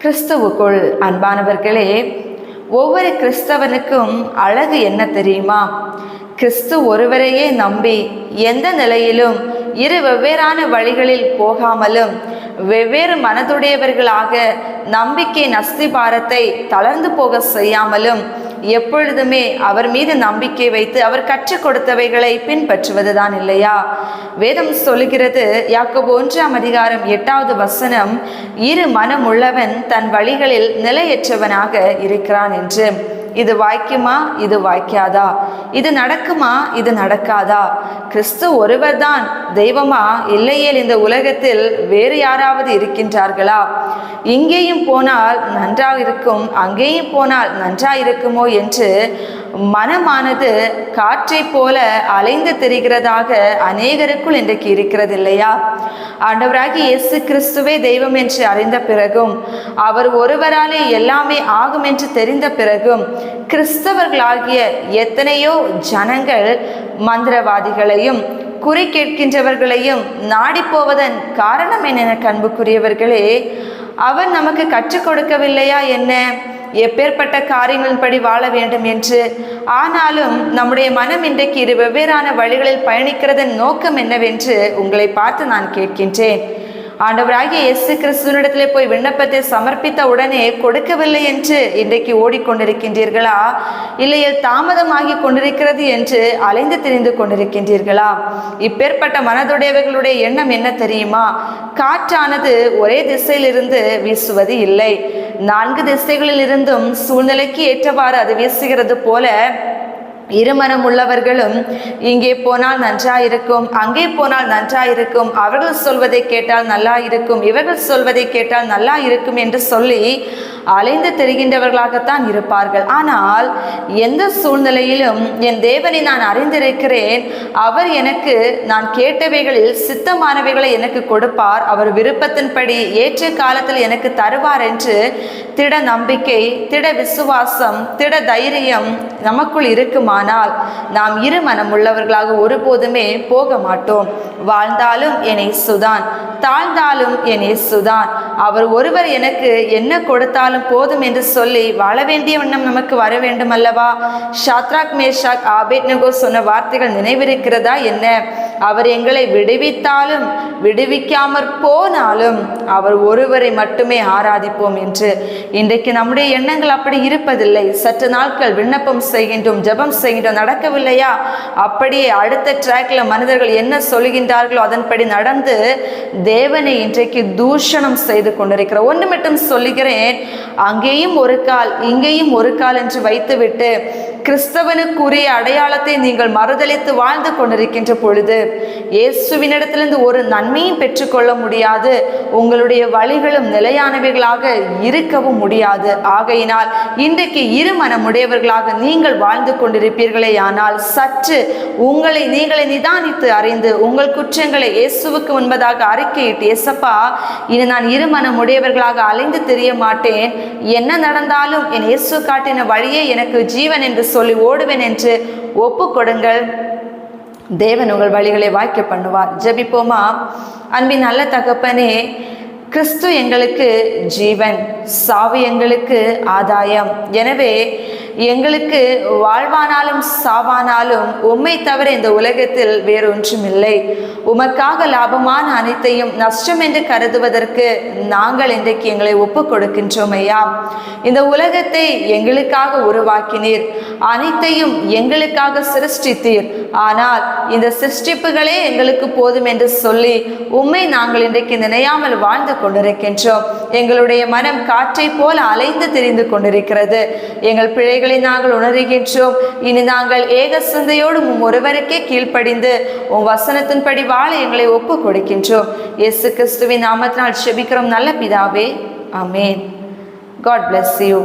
கிறிஸ்துவுக்குள் அன்பானவர்களே ஒவ்வொரு கிறிஸ்தவனுக்கும் அழகு என்ன தெரியுமா? கிறிஸ்து ஒருவரையே நம்பி எந்த நிலையிலும் இரு வெவ்வேறான வழிகளில் போகாமலும் வெவ்வேறு மனதுடையவர்களாக நம்பிக்கை நஸ்திபாரத்தை தளர்ந்து போக செய்யாமலும் எப்பொழுதுமே அவர் மீது நம்பிக்கை வைத்து அவர் கற்றுக் கொடுத்தவைகளை பின்பற்றுவதுதான் இல்லையா? வேதம் சொல்லுகிறது யாக்கோபு ஒன்றாம் அதிகாரம் எட்டாவது வசனம் இரு மனமுள்ளவன் தன் வழிகளில் நிலையற்றவனாக இருக்கிறான் என்று. இது வாய்க்குமா? இது வாய்க்காதா? இது நடக்குமா? இது நடக்காதா? கிறிஸ்து ஒருவர்தான். தெய்வமா? இல்லையேல் இந்த உலகத்தில் வேறு யாராவது இருக்கின்றார்களா? இங்கேயும் போனால் நன்றாக இருக்கும் அங்கேயும் போனால் நன்றாக இருக்குமோ என்று மனமானது காற்றை போல அலைந்து திரிகிறதாக அநேகருக்குள் இன்றைக்கு இருக்கிறது இல்லையா ஆண்டவராகி இயேசு கிறிஸ்துவே தெய்வம் என்று அறிந்த பிறகும் அவர் ஒருவராலே எல்லாமே ஆகும் என்று தெரிந்த பிறகும் கிறிஸ்தவர்களாகிய எத்தனையோ ஜனங்கள் மந்திரவாதிகளையும் குறி கேட்கின்றவர்களையும் நாடி போவதன் காரணம் என்ன கண்புக்குரியவர்களே அவர் நமக்கு கற்றுக் கொடுக்கவில்லையா என்ன? எப்பேற்பட்ட காரியங்களின்படி வாழ வேண்டும் என்று. ஆனாலும் நம்முடைய மனம் இன்றைக்கு இரு வெவ்வேறான வழிகளில் பயணிக்கிறதன் நோக்கம் என்னவென்று உங்களை பார்த்து நான் கேட்கின்றேன். ஆண்டவராகிய இயேசு கிறிஸ்துவனிடத்திலே போய் விண்ணப்பத்தை சமர்ப்பித்த உடனே கொடுக்கவில்லை என்று இன்றைக்கு ஓடிக்கொண்டிருக்கின்றீர்களா? இல்லையே தாமதமாகி கொண்டிருக்கிறது என்று அலைந்து திரிந்து கொண்டிருக்கின்றீர்களா? இப்பேற்பட்ட மனதுடையவர்களுடைய எண்ணம் என்ன தெரியுமா? காற்றானது ஒரே திசையிலிருந்து வீசுவது இல்லை. நான்கு திசைகளில் இருந்தும் சூழ்நிலைக்கு ஏற்றவாறு அது வீசுகிறது போல இருமனம் உள்ளவர்களும் இங்கே போனால் நன்றாயிருக்கும் அங்கே போனால் நன்றாயிருக்கும் அவர்கள் சொல்வதை கேட்டால் நல்லா இருக்கும் இவர்கள் சொல்வதை கேட்டால் நல்லா இருக்கும் என்று சொல்லி அலைந்து தெரிகின்றவர்களாகத்தான் இருப்பார்கள். ஆனால் எந்த சூழ்நிலையிலும் என் தேவனை நான் அறிந்திருக்கிறேன். அவர் எனக்கு நான் கேட்டவைகளில் சித்தமானவைகளை எனக்கு கொடுப்பார். அவர் விருப்பத்தின்படி ஏற்ற காலத்தில் எனக்கு தருவார் என்று திட நம்பிக்கை திட விசுவாசம் திட தைரியம் நமக்குள் இருக்குமானால் நாம் இரு மனம் உள்ளவர்களாக ஒருபோதுமே போக மாட்டோம். வாழ்ந்தாலும் என்னை சுதான் தாழ்ந்தாலும் என்னை சுதான். அவர் ஒருவர் எனக்கு என்ன கொடுத்தாலும் போதும் என்று சொல்லி வாழ வேண்டிய வண்ணம் நமக்கு வர வேண்டும் அல்லவா ஷாத்ராக் மேஷாக் ஆபேட் நகோ சொன்ன வார்த்தைகள் நினைவிருக்கிறதா என்ன? அவர் எங்களை விடுவித்தாலும் விடுவிக்காமற் போனாலும் அவர் ஒருவரை மட்டுமே ஆராதிப்போம் என்று. இன்றைக்கு நம்முடைய எண்ணங்கள் அப்படி இருப்பதில்லை. சற்று நாட்கள் விண்ணப்பம் செய்கின்றோம் ஜெபம் செய்கின்றோம் நடக்கவில்லையா? அப்படியே அடுத்த ட்ராக்ல மனிதர்கள் என்ன செய்கின்றார்களோ அதன்படி நடந்து தேவனை இன்றைக்கு தூஷணம் செய்து கொண்டிருக்கிற ஒன்று மட்டும் சொல்லுகிறேன் அங்கேயும் ஒரு கால் இங்கேயும் ஒரு கால் என்று வைத்துவிட்டு கிறிஸ்தவனுக்குரிய அடையாளத்தை நீங்கள் மறுதளித்து வாழ்ந்து கொண்டிருக்கின்ற பொழுது இயேசுவினிடத்திலிருந்து ஒரு நன்மையும் பெற்றுக்கொள்ள முடியாது உங்களுடைய வழிகளும் நிலையானவைகளாக இருக்கவும் முடியாது. ஆகையினால் இன்றைக்கு இருமனமுடையவர்களாக நீங்கள் வாழ்ந்து கொண்டிருப்பீர்களே ஆனால் சற்று உங்களை நீங்களை நிதானித்து அறிந்து உங்கள் குற்றங்களை இயேசுவுக்கு முன்பதாக அறிக்கையிட்டு எசப்பா இனி நான் இருமனமுடையவர்களாக அலைந்து தெரிய மாட்டேன் என்ன நடந்தாலும் என் இயேசு காட்டின வழியே எனக்கு ஜீவன் என்று சொல்லி ஓடுவேன் என்று ஒப்பு கொடுங்கள் தேவன் உங்கள் வழிகளை வாய்க்க பண்ணுவார். ஜெபிப்போமா? அன்பின் நல்ல தகப்பனே கிறிஸ்து எங்களுக்கு ஜீவன் சாவு எங்களுக்கு ஆதாயம். எனவே எங்களுக்கு வாழ்வானாலும் சாவானாலும் உம்மை தவிர இந்த உலகத்தில் வேறொன்றும் இல்லை உமக்காக லாபமான அனைத்தையும் நஷ்டம் என்று கருதுவதற்கு நாங்கள் இன்றைக்கு எங்களை ஒப்பு கொடுக்கின்றோம் ஐயா. இந்த உலகத்தை எங்களுக்காக உருவாக்கினீர். அனைத்தையும் எங்களுக்காக சிருஷ்டித்தீர். ஆனால் இந்த சிருஷ்டிப்புகளே எங்களுக்கு போதும் என்று சொல்லி உம்மை நாங்கள் இன்றைக்கு நினையாமல் வாழ்ந்து கொண்டிருக்கின்றோம். எங்களுடைய மனம் காற்றை போல் அலைந்து திரிந்து கொண்டிருக்கிறது. எங்கள் பிழைகளை நாங்கள் உணர்கின்றோம். இனி நாங்கள் ஏக சிந்தையோடு உம் ஒருவருக்கே கீழ்ப்படிந்து உன் வசனத்தின்படி வாழ எங்களை ஒப்பு கொடுக்கின்றோம். இயேசு கிறிஸ்துவின் நாமத்தினால் செபிக்கிறோம். நல்ல பிதாவே அமேன் காட் பிளஸ் யூ